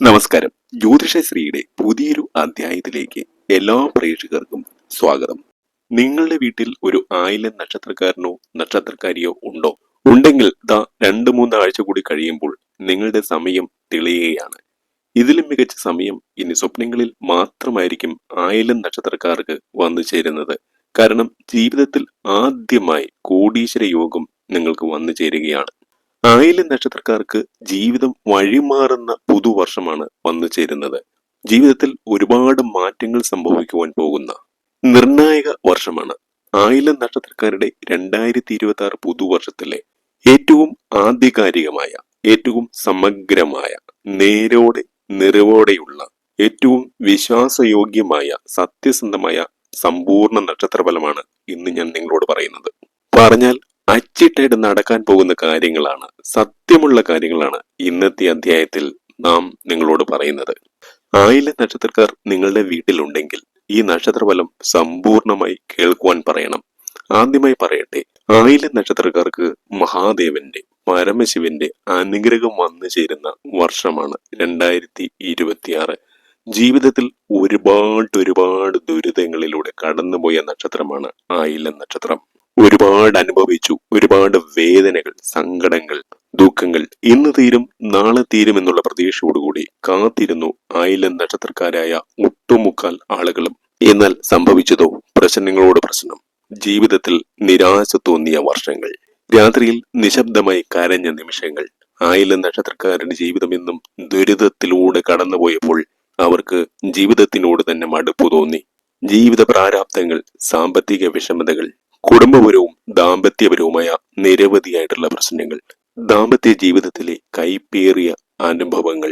നമസ്കാരം. ജ്യോതിഷശ്രീയുടെ പുതിയൊരു അധ്യായത്തിലേക്ക് എല്ലാ പ്രേക്ഷകർക്കും സ്വാഗതം. നിങ്ങളുടെ വീട്ടിൽ ഒരു ആയില്യം നക്ഷത്രക്കാരനോ നക്ഷത്രക്കാരിയോ ഉണ്ടോ? ഉണ്ടെങ്കിൽ ദാ രണ്ട് മൂന്നാഴ്ച കൂടി കഴിയുമ്പോൾ നിങ്ങളുടെ സമയം തെളിയുകയാണ്. ഇതിലും മികച്ച സമയം ഇനി സ്വപ്നങ്ങളിൽ മാത്രമായിരിക്കും ആയില്യം നക്ഷത്രക്കാർക്ക് വന്നു ചേരുന്നത്. കാരണം ജീവിതത്തിൽ ആദ്യമായി കോടീശ്വര യോഗം നിങ്ങൾക്ക് വന്നു ചേരുകയാണ്. ആയിരം നക്ഷത്രക്കാർക്ക് ജീവിതം വഴിമാറുന്ന പുതുവർഷമാണ് വന്നു ചേരുന്നത്. ജീവിതത്തിൽ ഒരുപാട് മാറ്റങ്ങൾ സംഭവിക്കുവാൻ പോകുന്ന നിർണായക വർഷമാണ്. ആയില്യം നക്ഷത്രക്കാരുടെ രണ്ടായിരത്തി ഇരുപത്തി ആറ് പുതുവർഷത്തിലെ ഏറ്റവും ആധികാരികമായ ഏറ്റവും സമഗ്രമായ നേരോടെ നിറവോടെയുള്ള ഏറ്റവും വിശ്വാസയോഗ്യമായ സത്യസന്ധമായ സമ്പൂർണ നക്ഷത്രഫലമാണ് ഇന്ന് ഞാൻ നിങ്ങളോട് പറയുന്നത്. പറഞ്ഞാൽ അച്ചിട്ടായിട്ട് നടക്കാൻ പോകുന്ന കാര്യങ്ങളാണ് സത്യമുള്ള കാര്യങ്ങളാണ് ഇന്നത്തെ അധ്യായത്തിൽ നാം നിങ്ങളോട് പറയുന്നത്. ആയില നക്ഷത്രക്കാർ നിങ്ങളുടെ വീട്ടിലുണ്ടെങ്കിൽ ഈ നക്ഷത്രഫലം സമ്പൂർണമായി കേൾക്കുവാൻ പറയണം. ആദ്യമായി പറയട്ടെ ആയില നക്ഷത്രക്കാർക്ക് മഹാദേവന്റെ പരമശിവന്റെ അനുഗ്രഹം വന്നു ചേരുന്ന വർഷമാണ് രണ്ടായിരത്തി ഇരുപത്തിയാറ്. ജീവിതത്തിൽ ഒരുപാട് ഒരുപാട് ദുരിതങ്ങളിലൂടെ കടന്നുപോയ നക്ഷത്രമാണ് ആയില നക്ഷത്രം. ഒരുപാട് അനുഭവിച്ചു. ഒരുപാട് വേദനകൾ സങ്കടങ്ങൾ ദുഃഖങ്ങൾ. ഇന്ന് തീരും നാളെ തീരും എന്നുള്ള പ്രതീക്ഷയോടുകൂടി കാത്തിരുന്നു ആയിരം നക്ഷത്രക്കാരായ ഒട്ടുമുക്കാൽ ആളുകളും. എന്നാൽ സംഭവിച്ചതോ? പ്രശ്നങ്ങളോട് പ്രശ്നം. ജീവിതത്തിൽ നിരാശ തോന്നിയ വർഷങ്ങൾ. രാത്രിയിൽ നിശബ്ദമായി കരഞ്ഞ നിമിഷങ്ങൾ. ആയിരം നക്ഷത്രക്കാരുടെ ജീവിതം എന്നും ദുരിതത്തിലൂടെ കടന്നുപോയപ്പോൾ അവർക്ക് ജീവിതത്തിനോട് തന്നെ മടുപ്പ് തോന്നി. ജീവിത പ്രാരാബ്ദങ്ങൾ സാമ്പത്തിക വിഷമതകൾ കുടുംബപരവും ദാമ്പത്യപരവുമായ നിരവധിയായിട്ടുള്ള പ്രശ്നങ്ങൾ. ദാമ്പത്യ ജീവിതത്തിലെ കൈപ്പേറിയ അനുഭവങ്ങൾ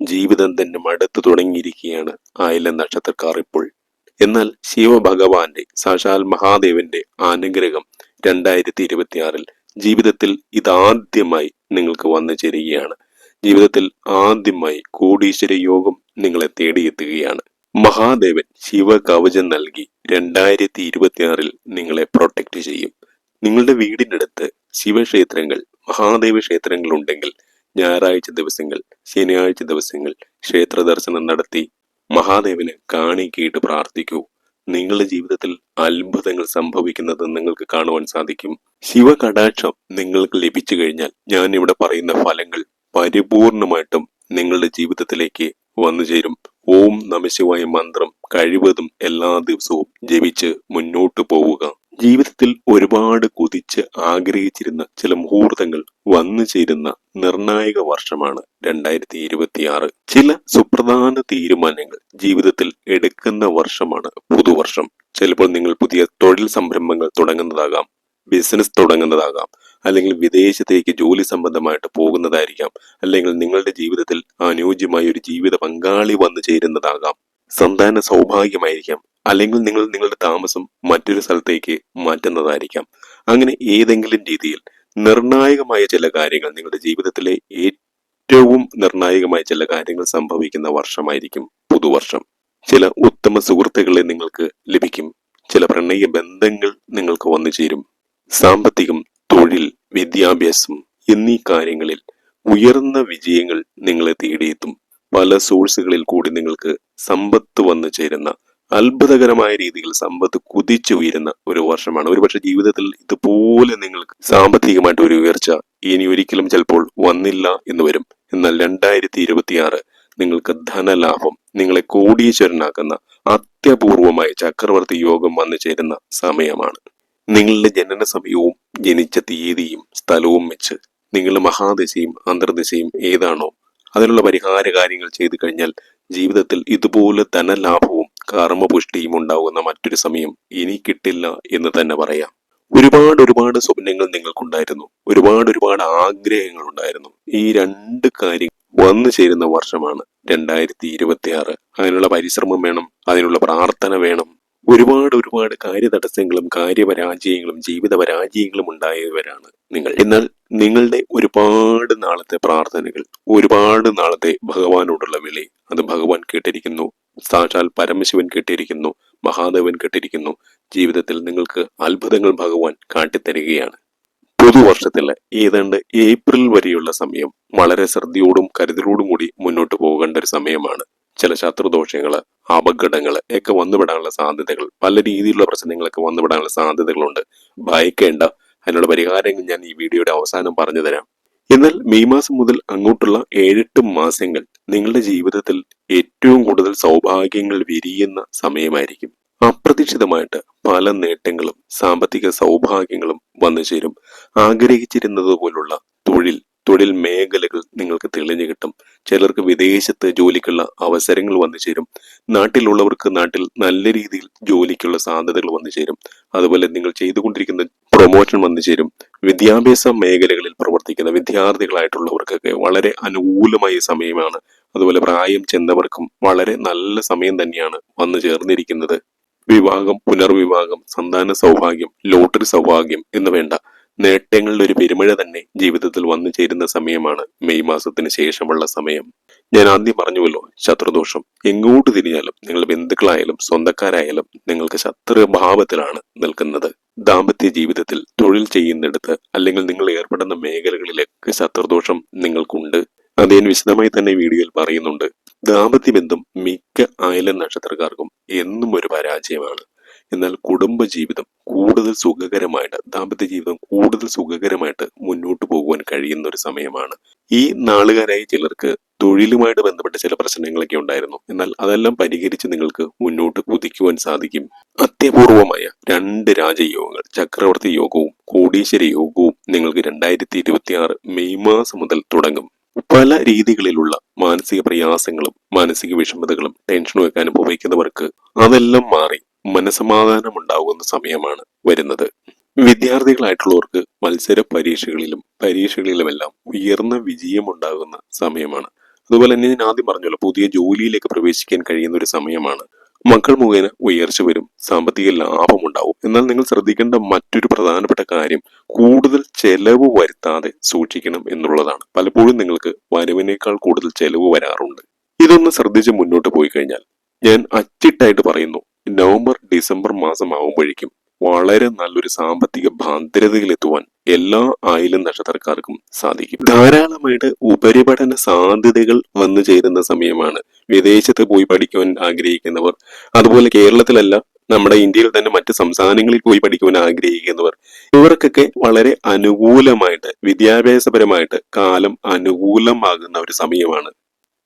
ജീവിതം തന്നെ മടുത്തു തുടങ്ങിയിരിക്കുകയാണ് ആയില നക്ഷത്രക്കാർ ഇപ്പോൾ. എന്നാൽ ശിവഭഗവാന്റെ സാക്ഷാൽ മഹാദേവന്റെ അനുഗ്രഹം രണ്ടായിരത്തി ഇരുപത്തിയാറിൽ ജീവിതത്തിൽ ഇതാദ്യമായി നിങ്ങൾക്ക് വന്നു ചേരുകയാണ്. ജീവിതത്തിൽ ആദ്യമായി കോടീശ്വര യോഗം നിങ്ങളെ തേടിയെത്തുകയാണ്. മഹാദേവൻ ശിവകവചം നൽകി രണ്ടായിരത്തി ഇരുപത്തിയാറിൽ നിങ്ങളെ പ്രൊട്ടക്റ്റ് ചെയ്യും. നിങ്ങളുടെ വീടിനടുത്ത് ശിവക്ഷേത്രങ്ങൾ മഹാദേവ ക്ഷേത്രങ്ങൾ ഉണ്ടെങ്കിൽ ഞായറാഴ്ച ദിവസങ്ങൾ ശനിയാഴ്ച ദിവസങ്ങൾ ക്ഷേത്ര ദർശനം നടത്തി മഹാദേവന് കാണിക്കയിട്ട് പ്രാർത്ഥിക്കൂ. നിങ്ങളുടെ ജീവിതത്തിൽ അത്ഭുതങ്ങൾ സംഭവിക്കുന്നത് നിങ്ങൾക്ക് കാണുവാൻ സാധിക്കും. ശിവകടാക്ഷം നിങ്ങൾക്ക് ലഭിച്ചു കഴിഞ്ഞാൽ ഞാൻ ഇവിടെ പറയുന്ന ഫലങ്ങൾ പരിപൂർണമായിട്ടും നിങ്ങളുടെ ജീവിതത്തിലേക്ക് വന്നു ചേരും. ഓം നമശിവായ മന്ത്രം കഴിവതും എല്ലാ ദിവസവും ജപിച്ച് മുന്നോട്ട് പോവുക. ജീവിതത്തിൽ ഒരുപാട് കുതിച്ച് ആഗ്രഹിച്ചിരുന്ന ചില മുഹൂർത്തങ്ങൾ വന്നു ചേരുന്ന നിർണായക വർഷമാണ് രണ്ടായിരത്തി ഇരുപത്തിയാറ് ചില സുപ്രധാന തീരുമാനങ്ങൾ ജീവിതത്തിൽ എടുക്കുന്ന വർഷമാണ് പുതുവർഷം. ചിലപ്പോൾ നിങ്ങൾ പുതിയ തൊഴിൽ സംരംഭങ്ങൾ തുടങ്ങുന്നതാകാം ബിസിനസ് തുടങ്ങുന്നതാകാം അല്ലെങ്കിൽ വിദേശത്തേക്ക് ജോലി സംബന്ധമായിട്ട് പോകുന്നതായിരിക്കാം. അല്ലെങ്കിൽ നിങ്ങളുടെ ജീവിതത്തിൽ അനുയോജ്യമായ ഒരു ജീവിത പങ്കാളി വന്നു ചേരുന്നതാകാം. സന്താന സൗഭാഗ്യമായിരിക്കാം. അല്ലെങ്കിൽ നിങ്ങൾ നിങ്ങളുടെ താമസം മറ്റൊരു സ്ഥലത്തേക്ക് മാറ്റുന്നതായിരിക്കാം. അങ്ങനെ ഏതെങ്കിലും രീതിയിൽ നിർണായകമായ ചില കാര്യങ്ങൾ നിങ്ങളുടെ ജീവിതത്തിലെ ഏറ്റവും നിർണായകമായ ചില കാര്യങ്ങൾ സംഭവിക്കുന്ന വർഷമായിരിക്കും പുതുവർഷം. ചില ഉത്തമ സുഹൃത്തുക്കളെ നിങ്ങൾക്ക് ലഭിക്കും. ചില പ്രണയ ബന്ധങ്ങൾ നിങ്ങൾക്ക് വന്നു ചേരും. സാമ്പത്തികം തൊഴിൽ വിദ്യാഭ്യാസം എന്നീ കാര്യങ്ങളിൽ ഉയർന്ന വിജയങ്ങൾ നിങ്ങളെ തേടിയെത്തും. പല സോഴ്സുകളിൽ കൂടി നിങ്ങൾക്ക് സമ്പത്ത് വന്നു ചേരുന്ന അത്ഭുതകരമായ രീതിയിൽ സമ്പത്ത് കുതിച്ചു ഉയരുന്ന ഒരു വർഷമാണ്. ഒരുപക്ഷെ ജീവിതത്തിൽ ഇതുപോലെ നിങ്ങൾക്ക് സാമ്പത്തികമായിട്ട് ഒരു ഉയർച്ച ഇനി ഒരിക്കലും ചിലപ്പോൾ വന്നില്ല എന്ന് വരും. എന്നാൽ രണ്ടായിരത്തി ഇരുപത്തിയാറ് നിങ്ങൾക്ക് ധനലാഭം നിങ്ങളെ കോടീശ്വരനാക്കുന്ന അത്യപൂർവമായ ചക്രവർത്തി യോഗം വന്നു ചേരുന്ന സമയമാണ്. നിങ്ങളുടെ ജനന സമയവും ജനിച്ച തീയതിയും സ്ഥലവും വെച്ച് നിങ്ങളുടെ മഹാദിശയും അന്തർദിശയും ഏതാണോ അതിനുള്ള പരിഹാര കാര്യങ്ങൾ ചെയ്തു കഴിഞ്ഞാൽ ജീവിതത്തിൽ ഇതുപോലെ ധനലാഭവും കർമ്മപുഷ്ടിയും ഉണ്ടാകുന്ന മറ്റൊരു സമയം ഇനി കിട്ടില്ല എന്ന് തന്നെ പറയാം. ഒരുപാട് ഒരുപാട് സ്വപ്നങ്ങൾ നിങ്ങൾക്കുണ്ടായിരുന്നു. ഒരുപാട് ഒരുപാട് ആഗ്രഹങ്ങൾ ഉണ്ടായിരുന്നു. ഈ രണ്ട് കാര്യം വന്നു ചേരുന്ന വർഷമാണ് രണ്ടായിരത്തി ഇരുപത്തി ആറ് അതിനുള്ള പരിശ്രമം വേണം അതിനുള്ള പ്രാർത്ഥന വേണം ഒരുപാട് ഒരുപാട് കാര്യതടസ്സങ്ങളും കാര്യപരാജയങ്ങളും ജീവിത പരാജയങ്ങളും ഉണ്ടായവരാണ് നിങ്ങൾ. എന്നാൽ നിങ്ങളുടെ ഒരുപാട് നാളത്തെ പ്രാർത്ഥനകൾ ഒരുപാട് നാളത്തെ ഭഗവാനോടുള്ള വിളി അത് ഭഗവാൻ കേട്ടിരിക്കുന്നു. സാക്ഷാൽ പരമശിവൻ കേട്ടിരിക്കുന്നു മഹാദേവൻ കേട്ടിരിക്കുന്നു. ജീവിതത്തിൽ നിങ്ങൾക്ക് അത്ഭുതങ്ങൾ ഭഗവാൻ കാട്ടിത്തരികയാണ്. പുതുവർഷത്തിലെ ഏതാണ്ട് ഏപ്രിൽ വരെയുള്ള സമയം വളരെ ശ്രദ്ധയോടും കരുതലോടും കൂടി മുന്നോട്ട് പോകേണ്ട ഒരു സമയമാണ്. ചില ശത്രുദോഷങ്ങൾ അപകടങ്ങൾ ഒക്കെ വന്നുവിടാനുള്ള സാധ്യതകൾ പല രീതിയിലുള്ള പ്രശ്നങ്ങളൊക്കെ വന്നുവിടാനുള്ള സാധ്യതകളുണ്ട്. ഭയക്കേണ്ട അതിനുള്ള പരിഹാരങ്ങൾ ഞാൻ ഈ വീഡിയോയുടെ അവസാനം പറഞ്ഞു തരാം. എന്നാൽ മെയ് മാസം മുതൽ അങ്ങോട്ടുള്ള ഏഴെട്ട് മാസങ്ങൾ നിങ്ങളുടെ ജീവിതത്തിൽ ഏറ്റവും കൂടുതൽ സൗഭാഗ്യങ്ങൾ വിരിയുന്ന സമയമായിരിക്കും. അപ്രതീക്ഷിതമായിട്ട് പല നേട്ടങ്ങളും സാമ്പത്തിക സൗഭാഗ്യങ്ങളും വന്നു ചേരും ആഗ്രഹിച്ചിരുന്നത് പോലുള്ള തൊഴിൽ തൊഴിൽ മേഖലകൾ നിങ്ങൾക്ക് തെളിഞ്ഞു കിട്ടും. ചിലർക്ക് വിദേശത്ത് ജോലിക്കുള്ള അവസരങ്ങൾ വന്നു ചേരും. നാട്ടിലുള്ളവർക്ക് നാട്ടിൽ നല്ല രീതിയിൽ ജോലിക്കുള്ള സാധ്യതകൾ വന്നു ചേരും. അതുപോലെ നിങ്ങൾ ചെയ്തുകൊണ്ടിരിക്കുന്ന പ്രൊമോഷൻ വന്നു ചേരും. വിദ്യാഭ്യാസ മേഖലകളിൽ പ്രവർത്തിക്കുന്ന വിദ്യാർത്ഥികളായിട്ടുള്ളവർക്കൊക്കെ വളരെ അനുകൂലമായ സമയമാണ്. അതുപോലെ പ്രായം ചെന്നവർക്കും വളരെ നല്ല സമയം തന്നെയാണ് വന്നു ചേർന്നിരിക്കുന്നത്. വിവാഹം പുനർവിവാഹം സന്താന സൗഭാഗ്യം ലോട്ടറി സൗഭാഗ്യം എന്ന് വേണ്ട. നേട്ടങ്ങളുടെ ഒരു പെരുമഴ തന്നെ ജീവിതത്തിൽ വന്നു ചേരുന്ന സമയമാണ് മെയ് മാസത്തിന് ശേഷമുള്ള സമയം. ഞാൻ ആദ്യം പറഞ്ഞുവല്ലോ ശത്രുദോഷം. എങ്ങോട്ട് തിരിഞ്ഞാലും നിങ്ങൾ ബന്ധുക്കളായാലും സ്വന്തക്കാരായാലും നിങ്ങൾക്ക് ശത്രുഭാവത്തിലാണ് നിൽക്കുന്നത്. ദാമ്പത്യ ജീവിതത്തിൽ തൊഴിൽ ചെയ്യുന്നിടത്ത് അല്ലെങ്കിൽ നിങ്ങൾ ഏർപ്പെടുന്ന മേഖലകളിലൊക്കെ ശത്രുദോഷം നിങ്ങൾക്കുണ്ട്. അത് ഞാൻ വിശദമായി തന്നെ വീഡിയോയിൽ പറയുന്നുണ്ട്. ദാമ്പത്യ ബന്ധം മിക്ക അയല നക്ഷത്രക്കാർക്കും എന്നും ഒരു പരാജയമാണ്. എന്നാൽ കുടുംബ ജീവിതം കൂടുതൽ സുഖകരമായിട്ട് ദാമ്പത്യ ജീവിതം കൂടുതൽ സുഖകരമായിട്ട് മുന്നോട്ട് പോകുവാൻ കഴിയുന്ന ഒരു സമയമാണ്. ഈ നാളുകാരായി ചിലർക്ക് തൊഴിലുമായിട്ട് ബന്ധപ്പെട്ട ചില പ്രശ്നങ്ങളൊക്കെ ഉണ്ടായിരുന്നു. എന്നാൽ അതെല്ലാം പരിഹരിച്ച് നിങ്ങൾക്ക് മുന്നോട്ട് കുതിക്കുവാൻ സാധിക്കും. അത്യപൂർവമായ രണ്ട് രാജയോഗങ്ങൾ ചക്രവർത്തി യോഗവും കോടീശ്വര യോഗവും നിങ്ങൾക്ക് രണ്ടായിരത്തി ഇരുപത്തി ആറ് മെയ് മാസം മുതൽ തുടങ്ങും. പല രീതികളിലുള്ള മാനസിക പ്രയാസങ്ങളും മാനസിക വിഷമതകളും ടെൻഷനും ഒക്കെ അനുഭവിക്കുന്നവർക്ക് അതെല്ലാം മാറി. മനസമാധാനം ഉണ്ടാകുന്ന സമയമാണ് വരുന്നത്. വിദ്യാർത്ഥികളായിട്ടുള്ളവർക്ക് മത്സര പരീക്ഷകളിലും പരീക്ഷകളിലുമെല്ലാം ഉയർന്ന വിജയമുണ്ടാകുന്ന സമയമാണ്. അതുപോലെ തന്നെ ഞാൻ ആദ്യം പറഞ്ഞല്ലോ പുതിയ ജോലിയിലേക്ക് പ്രവേശിക്കാൻ കഴിയുന്ന ഒരു സമയമാണ്. മക്കൾ മുഖേന ഉയർച്ച വരും സാമ്പത്തിക ലാഭം ഉണ്ടാവും എന്നാൽ നിങ്ങൾ ശ്രദ്ധിക്കേണ്ട മറ്റൊരു പ്രധാനപ്പെട്ട കാര്യം കൂടുതൽ ചെലവ് വരുത്താതെ സൂക്ഷിക്കണം എന്നുള്ളതാണ്. പലപ്പോഴും നിങ്ങൾക്ക് വരവിനേക്കാൾ കൂടുതൽ ചെലവ് വരാറുണ്ട്. ഇതൊന്ന് ശ്രദ്ധിച്ച് മുന്നോട്ട് പോയി കഴിഞ്ഞാൽ ഞാൻ അച്ചിട്ടായിട്ട് പറയുന്നു നവംബർ ഡിസംബർ മാസം ആവുമ്പോഴേക്കും വളരെ നല്ലൊരു സാമ്പത്തിക ഭദ്രതയിലെത്തുവാൻ എല്ലാ ആയിലും നക്ഷത്രക്കാർക്കും സാധിക്കും. ധാരാളമായിട്ട് ഉപരിപഠന സാധ്യതകൾ വന്നു ചേരുന്ന സമയമാണ് വിദേശത്ത് പോയി പഠിക്കുവാൻ ആഗ്രഹിക്കുന്നവർ. അതുപോലെ കേരളത്തിലല്ല നമ്മുടെ ഇന്ത്യയിൽ തന്നെ മറ്റ് സംസ്ഥാനങ്ങളിൽ പോയി പഠിക്കുവാൻ ആഗ്രഹിക്കുന്നവർ. ഇവർക്കൊക്കെ വളരെ അനുകൂലമായിട്ട് വിദ്യാഭ്യാസപരമായിട്ട് കാലം അനുകൂലമാകുന്ന ഒരു സമയമാണ്.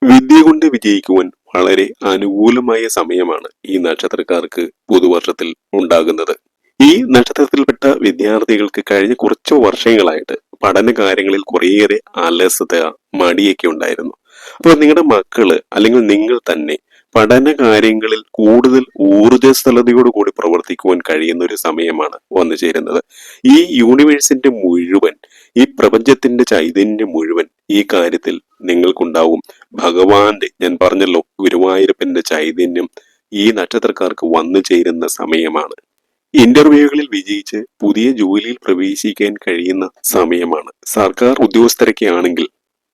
വിദ്യ കൊണ്ട് വിജയിക്കുവാൻ വളരെ അനുകൂലമായ സമയമാണ് ഈ നക്ഷത്രക്കാർക്ക് പുതുവർഷത്തിൽ ഉണ്ടാകുന്നത്. ഈ നക്ഷത്രത്തിൽപ്പെട്ട വിദ്യാർത്ഥികൾക്ക് കഴിഞ്ഞ കുറച്ച് വർഷങ്ങളായിട്ട് പഠന കാര്യങ്ങളിൽ കുറേയേറെ അലസത മടിയൊക്കെ ഉണ്ടായിരുന്നു. അപ്പോൾ നിങ്ങളുടെ മക്കൾ അല്ലെങ്കിൽ നിങ്ങൾ തന്നെ പഠന കാര്യങ്ങളിൽ കൂടുതൽ ഊർജസ്ഥലതയോടുകൂടി പ്രവർത്തിക്കുവാൻ കഴിയുന്ന ഒരു സമയമാണ് വന്നു ചേരുന്നത്. ഈ യൂണിവേഴ്സിന്റെ മുഴുവൻ ഈ പ്രപഞ്ചത്തിന്റെ ചൈതന്യം മുഴുവൻ ഈ കാര്യത്തിൽ നിങ്ങൾക്കുണ്ടാവും. ഭഗവാന്റെ ഞാൻ പറഞ്ഞല്ലോ ഗുരുവായൂരപ്പന്റെ ചൈതന്യം ഈ നക്ഷത്രക്കാർക്ക് വന്നു ചേരുന്ന സമയമാണ്. ഇന്റർവ്യൂകളിൽ വിജയിച്ച് പുതിയ ജോലിയിൽ പ്രവേശിക്കാൻ കഴിയുന്ന സമയമാണ്. സർക്കാർ ഉദ്യോഗസ്ഥരൊക്കെ ആണെങ്കിൽ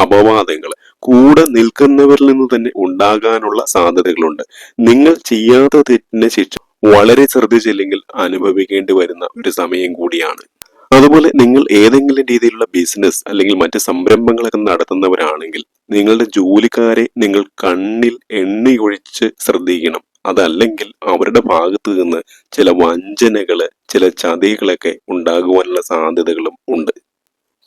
അപവാദങ്ങൾ കൂടെ നിൽക്കുന്നവരിൽ നിന്ന് തന്നെ ഉണ്ടാകാനുള്ള സാധ്യതകളുണ്ട്. നിങ്ങൾ ചെയ്യാത്ത തെറ്റിന് ശിക്ഷ വളരെ ശ്രദ്ധിച്ചില്ലെങ്കിൽ അനുഭവിക്കേണ്ടി വരുന്ന ഒരു സമയം കൂടിയാണ്. അതുപോലെ നിങ്ങൾ ഏതെങ്കിലും രീതിയിലുള്ള ബിസിനസ് അല്ലെങ്കിൽ മറ്റ് സംരംഭങ്ങളൊക്കെ നടത്തുന്നവരാണെങ്കിൽ നിങ്ങളുടെ ജോലിക്കാരെ നിങ്ങൾ കണ്ണിൽ എണ്ണിയൊഴിച്ച് ശ്രദ്ധിക്കണം. അതല്ലെങ്കിൽ അവരുടെ ഭാഗത്ത് നിന്ന് ചില വഞ്ചനകൾ ചില ചതികളൊക്കെ ഉണ്ടാകുവാനുള്ള സാധ്യതകളും ഉണ്ട്.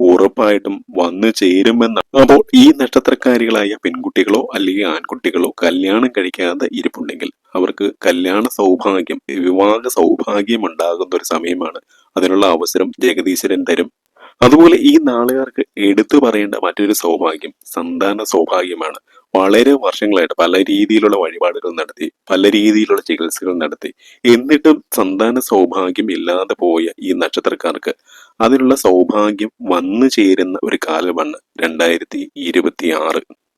ഉറപ്പായിട്ടും വന്നു ചേരുമെന്നാണ്. അപ്പോൾ ഈ നക്ഷത്രക്കാരികളായ പെൺകുട്ടികളോ അല്ലെങ്കിൽ ആൺകുട്ടികളോ കല്യാണം കഴിക്കാതെ ഇരിപ്പുണ്ടെങ്കിൽ അവർക്ക് കല്യാണ സൗഭാഗ്യം വിവാഹ സൗഭാഗ്യം ഉണ്ടാകുന്ന ഒരു സമയമാണ്. അതിനുള്ള അവസരം ജഗദീശ്വരൻ തരും. അതുപോലെ ഈ നാളുകാർക്ക് എടുത്തു പറയേണ്ട മറ്റൊരു സൗഭാഗ്യം സന്താന സൗഭാഗ്യമാണ്. വളരെ വർഷങ്ങളായിട്ട് പല രീതിയിലുള്ള വഴിപാടുകൾ നടത്തി പല രീതിയിലുള്ള ചികിത്സകൾ നടത്തി. എന്നിട്ടും സന്താന സൗഭാഗ്യം ഇല്ലാതെ പോയ ഈ നക്ഷത്രക്കാർക്ക് അതിനുള്ള സൗഭാഗ്യം വന്നു ചേരുന്ന ഒരു കാലമാണ് രണ്ടായിരത്തി ഇരുപത്തി ആറ്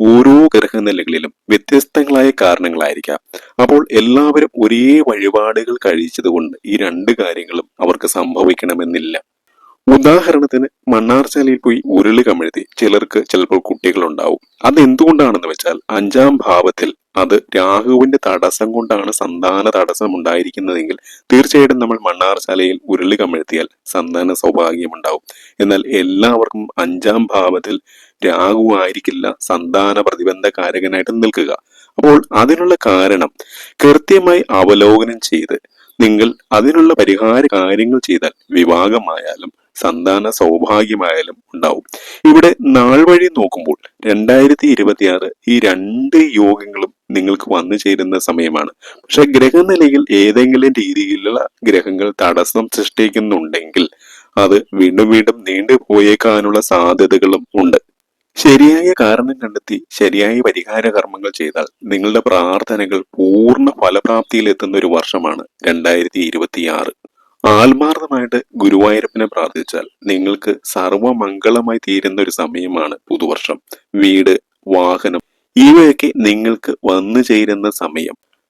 ഓരോ ഗ്രഹനിലകളിലും വ്യത്യസ്തങ്ങളായ കാരണങ്ങളായിരിക്കാം. അപ്പോൾ എല്ലാവരും ഒരേ വഴിപാടുകൾ കഴിച്ചതുകൊണ്ട് ഈ രണ്ട് കാര്യങ്ങളും അവർക്ക് സംഭവിക്കണമെന്നില്ല. ഉദാഹരണത്തിന് മണ്ണാർശാലയിൽ പോയി ഉരുളി കമിഴ്ത്തി ചിലർക്ക് ചിലപ്പോൾ കുട്ടികളുണ്ടാവും. അത് എന്തുകൊണ്ടാണെന്ന് വെച്ചാൽ അഞ്ചാം ഭാവത്തിൽ അത് രാഹുവിന്റെ തടസ്സം കൊണ്ടാണ് സന്താന തടസ്സം ഉണ്ടായിരിക്കുന്നതെങ്കിൽ തീർച്ചയായിട്ടും നമ്മൾ മണ്ണാർശാലയിൽ ഉരുളി കമിഴ്ത്തിയാൽ സന്താന സൗഭാഗ്യമുണ്ടാവും എന്നാൽ എല്ലാവർക്കും അഞ്ചാം ഭാവത്തിൽ രാഹു ആയിരിക്കില്ല സന്താന പ്രതിബന്ധ കാരകനായിട്ട് നിൽക്കുക. അപ്പോൾ അതിനുള്ള കാരണം കൃത്യമായി അവലോകനം ചെയ്ത് നിങ്ങൾ അതിനുള്ള പരിഹാര കാര്യങ്ങൾ ചെയ്താൽ വിവാഹമായാലും സന്താന സൗഭാഗ്യമായാലും ഉണ്ടാവും. ഇവിടെ നാൾ വഴി നോക്കുമ്പോൾ രണ്ടായിരത്തി ഇരുപത്തിയാറ് ഈ രണ്ട് യോഗങ്ങളും നിങ്ങൾക്ക് വന്നു ചേരുന്ന സമയമാണ്. പക്ഷെ ഗ്രഹനിലയിൽ ഏതെങ്കിലും രീതിയിലുള്ള ഗ്രഹങ്ങൾ തടസ്സം സൃഷ്ടിക്കുന്നുണ്ടെങ്കിൽ അത് വീണ്ടും വീണ്ടും നീണ്ടു പോയേക്കാനുള്ള സാധ്യതകളും ഉണ്ട്. ശരിയായ കാരണം കണ്ടെത്തി ശരിയായ പരിഹാര കർമ്മങ്ങൾ ചെയ്താൽ നിങ്ങളുടെ പ്രാർത്ഥനകൾ പൂർണ ഫലപ്രാപ്തിയിൽ എത്തുന്ന ഒരു വർഷമാണ് രണ്ടായിരത്തി ഇരുപത്തിയാറ്. ആത്മാർത്ഥമായിട്ട് ഗുരുവായൂരപ്പനെ പ്രാർത്ഥിച്ചാൽ നിങ്ങൾക്ക് സർവമംഗളമായി തീരുന്ന ഒരു സമയമാണ് പുതുവർഷം. വീട് വാഹനം ഇവയൊക്കെ നിങ്ങൾക്ക് വന്നു ചേരുന്ന സമയം.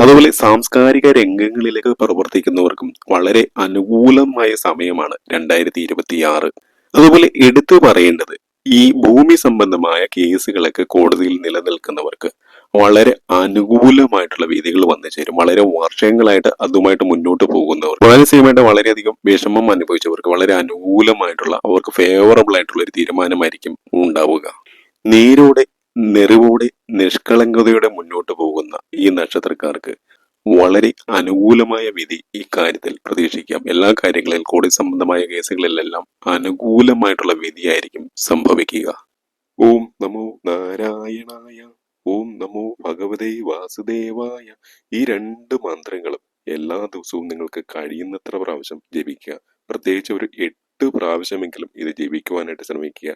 അതുപോലെ സാംസ്കാരിക രംഗങ്ങളിലേക്ക് പ്രവർത്തിക്കുന്നവർക്കും വളരെ അനുകൂലമായ സമയമാണ് രണ്ടായിരത്തി ഇരുപത്തിയാറ് അതുപോലെ എടുത്തു പറയേണ്ടത് ഈ ഭൂമി സംബന്ധമായ കേസുകളൊക്കെ കോടതിയിൽ നിലനിൽക്കുന്നവർക്ക് വളരെ അനുകൂലമായിട്ടുള്ള വിധികൾ വന്നു ചേരും. വളരെ വർഷങ്ങളായിട്ട് അതുമായിട്ട് മുന്നോട്ട് പോകുന്നവർ വളരെ മാനസികമായിട്ട് വളരെയധികം വിഷമം അനുഭവിച്ചവർക്ക് വളരെ അനുകൂലമായിട്ടുള്ള അവർക്ക് ഫേവറബിൾ ആയിട്ടുള്ള ഒരു തീരുമാനമായിരിക്കും ഉണ്ടാവുക. നീരോടെ നെറിവോടെ നിഷ്കളങ്കതയോടെ മുന്നോട്ട് പോകുന്ന ഈ നക്ഷത്രക്കാർക്ക് വളരെ അനുകൂലമായ വിധി ഈ കാര്യത്തിൽ പ്രതീക്ഷിക്കാം. എല്ലാ കാര്യങ്ങളിൽ കോടതി സംബന്ധമായ കേസുകളിലെല്ലാം അനുകൂലമായിട്ടുള്ള വിധിയായിരിക്കും സംഭവിക്കുക. ഓം നമോ നാരായണായ ഓം നമോ ഭഗവതേ വാസുദേവായ ഈ രണ്ട് മന്ത്രങ്ങളും എല്ലാ ദിവസവും നിങ്ങൾക്ക് കഴിയുന്നത്ര പ്രാവശ്യം ജപിക്കുക. പ്രത്യേകിച്ച് ഒരു എട്ട് പ്രാവശ്യമെങ്കിലും ഇത് ജപിക്കുവാനായിട്ട് ശ്രമിക്കുക.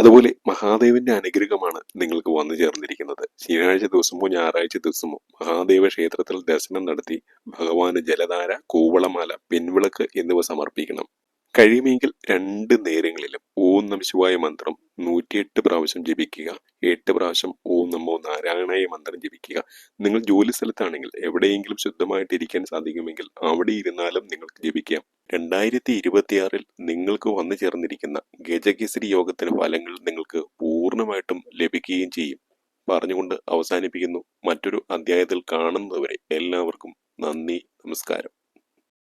അതുപോലെ മഹാദേവന്റെ അനുഗ്രഹമാണ് നിങ്ങൾക്ക് വന്നു ചേർന്നിരിക്കുന്നത്. ശനിയാഴ്ച ദിവസമോ ഞായറാഴ്ച ദിവസമോ മഹാദേവ ക്ഷേത്രത്തിൽ ദർശനം നടത്തി ഭഗവാന് ജലധാര കൂവളമാല പിൻവിളക്ക് എന്നിവ സമർപ്പിക്കണം. കഴിയുമെങ്കിൽ രണ്ട് നേരങ്ങളിലും ഓം നമ ശിവായ മന്ത്രം നൂറ്റിയെട്ട് പ്രാവശ്യം ജപിക്കുക. എട്ട് പ്രാവശ്യം ഓം നമോ നാരായണയെ മന്ത്രം ജപിക്കുക. നിങ്ങൾ ജോലി സ്ഥലത്താണെങ്കിൽ എവിടെയെങ്കിലും ശുദ്ധമായിട്ട് ഇരിക്കാൻ സാധിക്കുമെങ്കിൽ അവിടെ ഇരുന്നാലും നിങ്ങൾക്ക് ജപിക്കാം. രണ്ടായിരത്തി ഇരുപത്തിയാറിൽ നിങ്ങൾക്ക് വന്നു ചേർന്നിരിക്കുന്ന ഗജകേസരി യോഗത്തിന് ഫലങ്ങൾ നിങ്ങൾക്ക് പൂർണമായിട്ടും ലഭിക്കുകയും ചെയ്യും. പറഞ്ഞുകൊണ്ട് അവസാനിപ്പിക്കുന്നു. മറ്റൊരു അധ്യായത്തിൽ കാണുന്നവരെ എല്ലാവർക്കും നന്ദി. നമസ്കാരം.